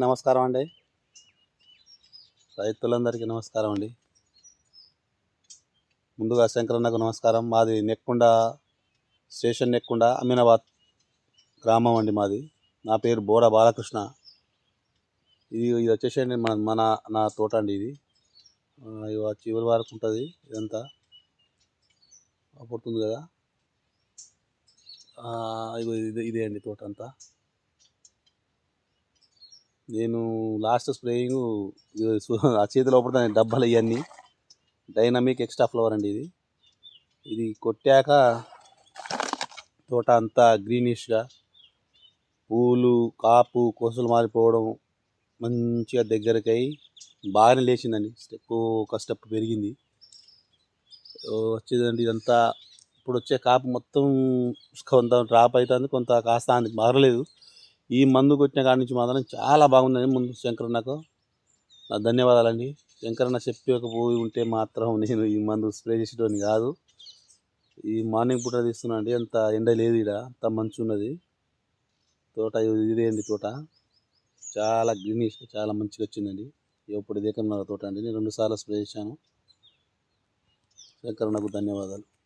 నమస్కారం అండి. రైతులందరికీ నమస్కారం అండి. ముందుగా శంకరన్నకు నమస్కారం. మాది నెక్కుండ స్టేషన్ నెక్కుండ అమీనాబాద్ గ్రామం అండి మాది. నా పేరు బోడ బాలకృష్ణ. ఇది ఇది వచ్చేసండి మన మన నా తోట అండి ఇది. చివరి వరకు ఉంటుంది ఇదంతా. పడుతుంది కదా. ఇగో ఇది ఇదే అండి తోట అంతా. నేను లాస్ట్ స్ప్రేయింగ్ ఆ చేతిలో పడుతుంది డబ్బాలు ఇవన్నీ డైనమిక్ ఎక్స్ట్రా ఫ్లవర్ అండి ఇది. ఇది కొట్టాక తోట అంతా గ్రీనిష్గా పూలు కాపు కొసలు మారిపోవడం మంచిగా దగ్గరకై బాగానే లేచిందండి. స్టెప్ ఒక స్టెప్ పెరిగింది. వచ్చేదండి ఇదంతా. ఇప్పుడు వచ్చే కాపు మొత్తం కొంత డ్రాప్ అవుతుంది కొంత కాస్త మారలేదు. ఈ మందు కొట్టిన కాడి నుంచి మాత్రం చాలా బాగుందండి ముందు శంకరన్నకు. నా ధన్యవాదాలండి. శంకరన్న చెప్పి ఒక పోయి ఉంటే మాత్రం నేను ఈ మందు స్ప్రే చేసేటోని కాదు. ఈ మార్నింగ్ పూట తీస్తున్నా అండి అంత ఎండ లేదు ఇక్కడ అంత మంచు ఉన్నది. తోట ఇది- తోట. చాలా గ్రీనిష్ చాలా మంచిగా వచ్చిందండి. ఎప్పుడు దేకన్న తోట అండి. నేను రెండు సార్లు స్ప్రే చేశాను. శంకరన్నకు ధన్యవాదాలు.